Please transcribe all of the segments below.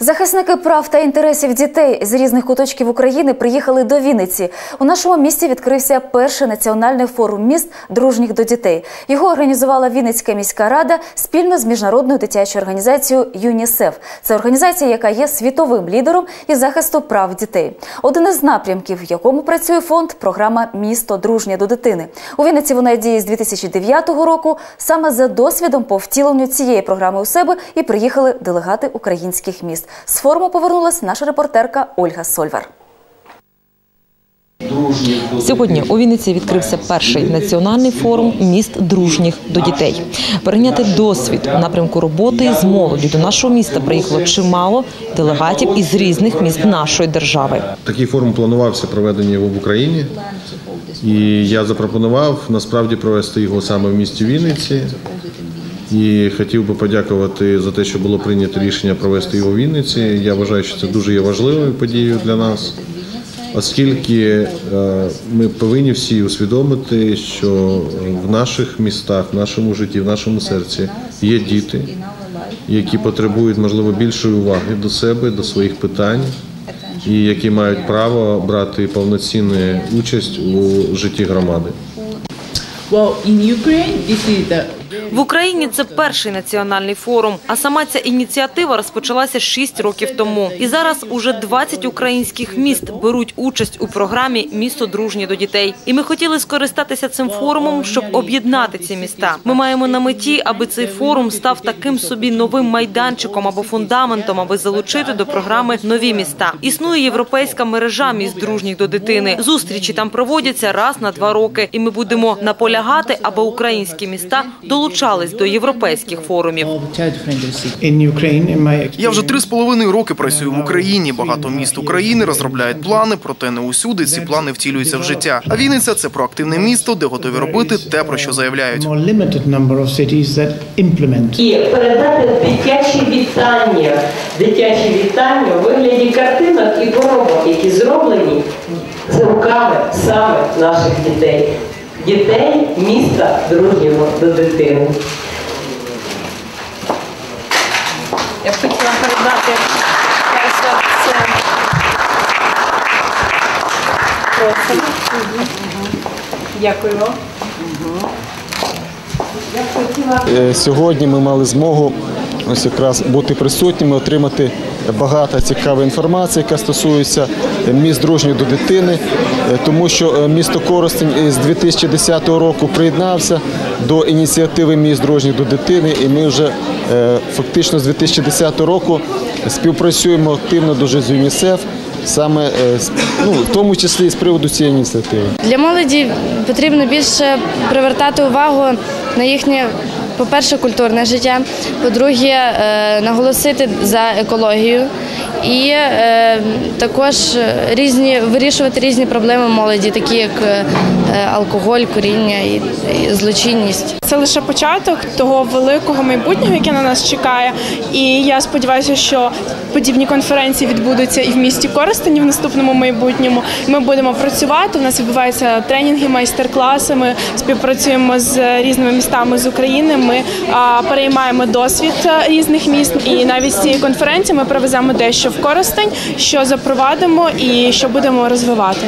Захисники прав та інтересів дітей з різних куточків України приїхали до Вінниці. У нашому місті відкрився перший національний форум міст дружніх до дітей. Його організувала Вінницька міська рада спільно з міжнародною дитячою організацією ЮНІСЕФ. Це організація, яка є світовим лідером із захисту прав дітей. Один із напрямків, в якому працює фонд, програма Місто дружнє до дитини. У Вінниці вона діє з 2009 року. Саме за досвідом по втіленню цієї програми у себе і приїхали делегати українських міст. З форуму повернулась наша репортерка Ольга Сольвар. Сьогодні у Вінниці відкрився перший національний форум міст дружніх до дітей. Перейняти досвід у напрямку роботи з молоддю до нашого міста приїхало чимало делегатів із різних міст нашої держави. Такий форум планувався проведення в Україні, і я запропонував насправді провести його саме в місті Вінниці. І хотів би подякувати за те, що було прийнято рішення провести його в Вінниці. Я вважаю, що це дуже є важливою подією для нас, оскільки е, ми повинні всі усвідомити, що в наших містах, в нашому житті, в нашому серці є діти, які потребують можливо більшої уваги до себе, до своїх питань, і які мають право брати повноцінну участь у житті громади. Well, in Ukraine, this is the В Україні це перший національний форум. А сама ця ініціатива розпочалася 6 років тому. І зараз уже 20 українських міст беруть участь у програмі Місто дружні до дітей. І ми хотіли скористатися цим форумом, щоб об'єднати ці міста. Ми маємо на меті, аби цей форум став таким собі новим майданчиком або фундаментом, аби залучити до програми нові міста. Існує європейська мережа міст дружніх до дитини. Зустрічі там проводяться раз на два роки, і ми будемо наполягати, аби українські міста долучались до європейських форумів. Я вже три з половиною роки працюю в Україні. Багато міст України розробляють плани, проте не усюди ці плани втілюються в життя. А Вінниця це проактивне місто, де готові робити те, про що заявляють. і передати дитячі вітання, дитячі вітання у вигляді картинок і поробок, які зроблені з руками саме наших дітей, дітей міста дружнього до дитини. Я б хотіла передати просимо. Дякую вам. Е, Сьогодні ми мали змогу ось якраз бути присутніми, отримати багато цікавої інформації, яка стосується міст дружніх до дитини, е, тому що е, місто Коростень з 2010 року приєднався до ініціативи міст дружніх до дитини, і ми вже е, фактично з 2010 року співпрацюємо активно дуже з ЮНІСЕФ. Саме е, ну, в тому числі і з приводу цієї ініціативи. Для молоді потрібно більше привертати увагу на їхнє, по-перше, культурне життя, по-друге, е, наголосити за екологію і е, також різні вирішувати різні проблеми молоді, такі як е, алкоголь, куріння і, злочинність. Це лише початок того великого майбутнього, яке на нас чекає. І я сподіваюся, що подібні конференції відбудуться і в місті Коростені в наступному майбутньому. Ми будемо працювати. У нас відбуваються тренінги, майстер-класи. Ми співпрацюємо з різними містами з України. Ми переймаємо досвід різних міст. І навіть з цієї конференції ми привеземо дещо в Коростень, що запровадимо і що будемо розвивати.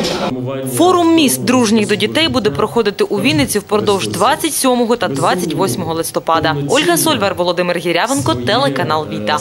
Форум міст дружніх до дітей буде проходити у Вінниці впродовж 27 та 28 листопада. Ольга Сольвар, Володимир Гірявенко, телеканал Віта.